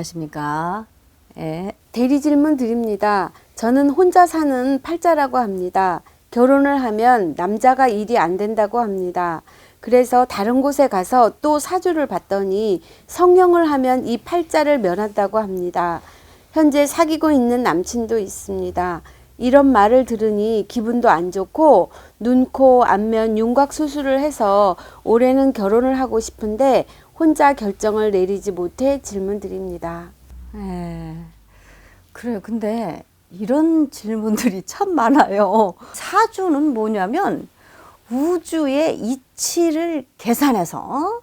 안녕하십니까. 예. 대리 질문 드립니다. 저는 혼자 사는 팔자라고 합니다. 결혼을 하면 남자가 일이 안 된다고 합니다. 그래서 다른 곳에 가서 또 사주를 봤더니 성형을 하면 이 팔자를 면한다고 합니다. 현재 사귀고 있는 남친도 있습니다. 이런 말을 들으니 기분도 안 좋고 눈, 코, 안면 윤곽 수술을 해서 올해는 결혼을 하고 싶은데 혼자 결정을 내리지 못해 질문 드립니다. 예. 그래요. 근데 이런 질문들이 참 많아요. 사주는 뭐냐면 우주의 이치를 계산해서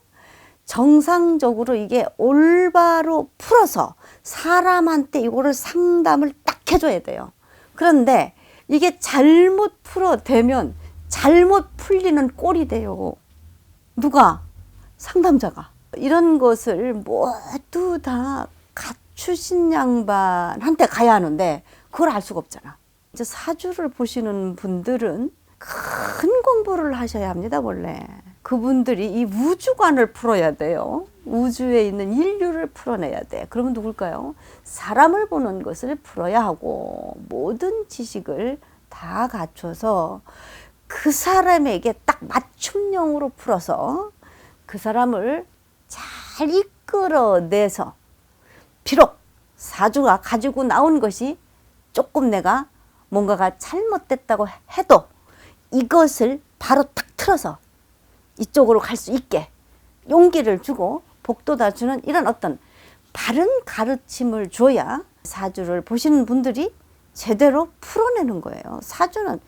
정상적으로 이게 올바로 풀어서 사람한테 이거를 상담을 딱 해줘야 돼요. 그런데 이게 잘못 풀어대면 잘못 풀리는 꼴이 돼요. 누가? 상담자가. 이런 것을 모두 다 갖추신 양반한테 가야 하는데 그걸 알 수가 없잖아. 이제 사주를 보시는 분들은 큰 공부를 하셔야 합니다, 원래. 그분들이 이 우주관을 풀어야 돼요. 우주에 있는 인류를 풀어내야 돼. 그러면 누굴까요? 사람을 보는 것을 풀어야 하고 모든 지식을 다 갖춰서 그 사람에게 딱 맞춤형으로 풀어서 그 사람을 잘 이끌어내서 비록 사주가 가지고 나온 것이 조금 내가 뭔가가 잘못됐다고 해도 이것을 바로 탁 틀어서 이쪽으로 갈 수 있게 용기를 주고 복도다 주는 이런 어떤 바른 가르침을 줘야 사주를 보시는 분들이 제대로 풀어내는 거예요. 사주는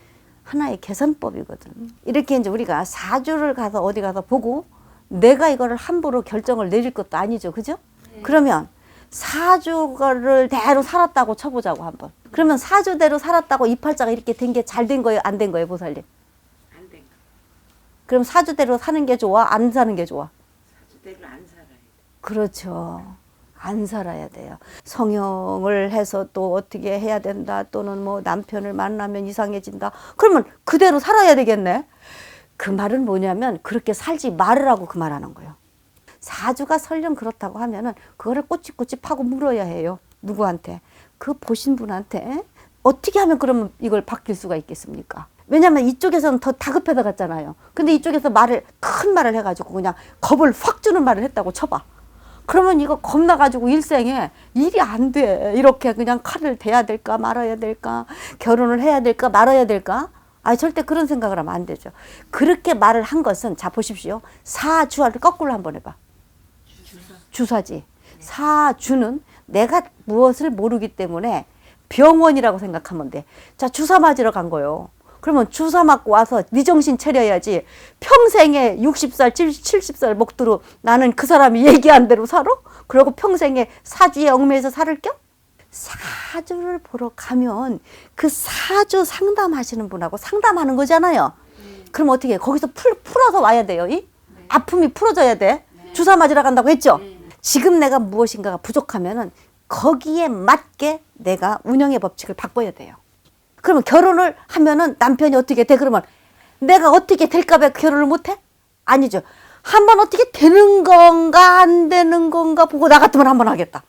하나의 개선법이거든. 이렇게 이제 우리가 사주를 가서 어디 가서 보고 내가 이거를 함부로 결정을 내릴 것도 아니죠. 그죠? 그러면 사주를 대로 살았다고 쳐보자고 한번. 그러면 사주대로 살았다고 이 팔자가 이렇게 된 게 잘 된 거예요? 안 된 거예요? 보살님? 안 된 거. 그럼 사주대로 사는 게 좋아? 안 사는 게 좋아? 사주대로 안 살아야 돼. 그렇죠. 안 살아야 돼요. 성형을 해서 또 어떻게 해야 된다. 또는 뭐 남편을 만나면 이상해진다. 그러면 그대로 살아야 되겠네. 그 말은 뭐냐면 그렇게 살지 말으라고 그 말하는 거예요. 사주가 설령 그렇다고 하면은 그거를 꼬치꼬치 파고 물어야 해요. 누구한테? 그 보신 분한테 어떻게 하면 그러면 이걸 바뀔 수가 있겠습니까? 왜냐면 이쪽에서는 더 다급해서 갔잖아요. 근데 이쪽에서 말을 큰 말을 해가지고 그냥 겁을 확 주는 말을 했다고 쳐봐. 그러면 이거 겁나가지고 일생에 일이 안 돼. 이렇게 그냥 칼을 대야 될까 말아야 될까 결혼을 해야 될까 말아야 될까? 아 절대 그런 생각을 하면 안 되죠. 그렇게 말을 한 것은 자 보십시오. 사주화를 거꾸로 한번 해봐. 주사 지. 사주는 내가 무엇을 모르기 때문에 병원이라고 생각하면 돼. 자, 주사 맞으러 간 거요. 그러면 주사 맞고 와서 네 정신 차려야지. 평생에 60살, 70살 먹도록 나는 그 사람이 얘기한 대로 살아? 그리고 평생에 사주에 얽매여서 살을 겨? 사주를 보러 가면 그 사주 상담하시는 분하고 상담하는 거잖아요. 그럼 어떻게 해? 거기서 풀, 풀어서 와야 돼요. 이? 아픔이 풀어져야 돼. 주사 맞으러 간다고 했죠? 지금 내가 무엇인가가 부족하면은 거기에 맞게 내가 운영의 법칙을 바꿔야 돼요. 그러면 결혼을 하면은 남편이 어떻게 돼? 그러면 내가 어떻게 될까 봐 결혼을 못 해? 아니죠. 한번 어떻게 되는 건가 안 되는 건가 보고 나 같으면 한번 하겠다.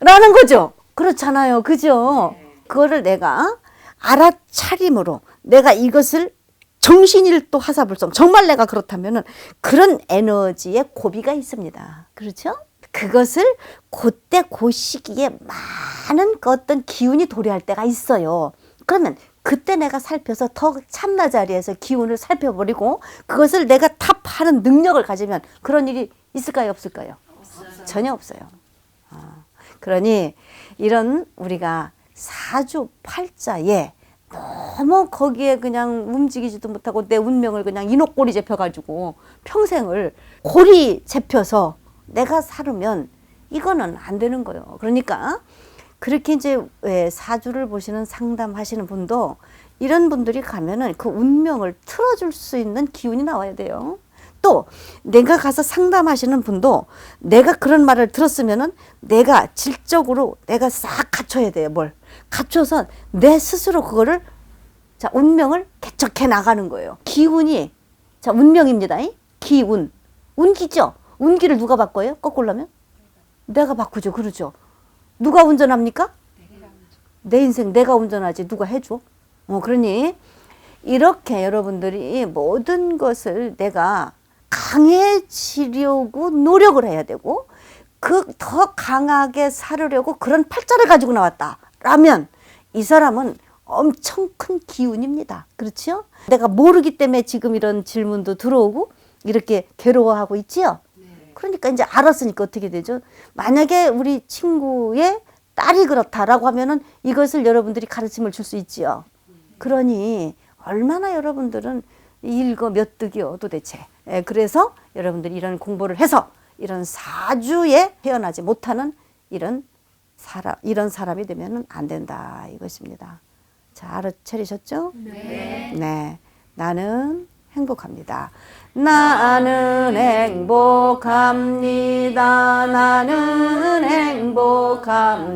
라는 거죠. 그렇잖아요. 그죠? 그거를 내가 알아차림으로 내가 이것을 정신일도 하사불성 정말 내가 그렇다면은 그런 에너지의 고비가 있습니다. 그렇죠? 그것을 그때 그 시기에 많은 그 어떤 기운이 도래할 때가 있어요. 그러면 그때 내가 살펴서 더 참나 자리에서 기운을 살펴버리고 그것을 내가 탑하는 능력을 가지면 그런 일이 있을까요? 없을까요? 전혀 없어요. 어. 그러니 이런 우리가 사주 팔자에 너무 거기에 그냥 움직이지도 못하고 내 운명을 그냥 인옥골이 잡혀가지고 평생을 골이 잡혀서 내가 살으면 이거는 안 되는 거예요. 그러니까 그렇게 이제 왜 사주를 보시는 상담하시는 분도 이런 분들이 가면은 그 운명을 틀어줄 수 있는 기운이 나와야 돼요. 또 내가 가서 상담하시는 분도 내가 그런 말을 들었으면은 내가 질적으로 내가 싹 갖춰야 돼요. 뭘 갖춰서 내 스스로 그거를 자 운명을 개척해 나가는 거예요. 기운이 자 운명입니다. 이? 기운 운기죠. 운기를 누가 바꿔요? 거꾸로 하면 내가 바꾸죠. 그러죠. 누가 운전합니까? 내 인생 내가 운전하지 누가 해줘? 어 그러니 이렇게 여러분들이 모든 것을 내가 강해지려고 노력을 해야 되고 그 더 강하게 살으려고 그런 팔자를 가지고 나왔다라면 이 사람은 엄청 큰 기운입니다. 그렇죠? 내가 모르기 때문에 지금 이런 질문도 들어오고 이렇게 괴로워하고 있지요. 그러니까 이제 알았으니까 어떻게 되죠? 만약에 우리 친구의 딸이 그렇다라고 하면은 이것을 여러분들이 가르침을 줄 수 있지요. 그러니 얼마나 여러분들은 일거 몇 득이요 도대체. 예, 그래서 여러분들이 이런 공부를 해서 이런 사주에 태어나지 못하는 이런 사람 이런 사람이 되면은 안 된다 이것입니다. 자 알아차리셨죠? 네. 네. 나는 행복합니다. 나는 행복합니다. 나는 행복합니다.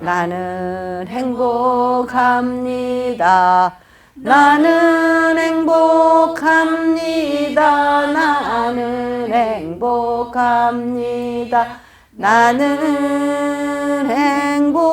나는 행복합니다. 나는 행복합니다. 나는 행복합니다. 나는 행복합니다.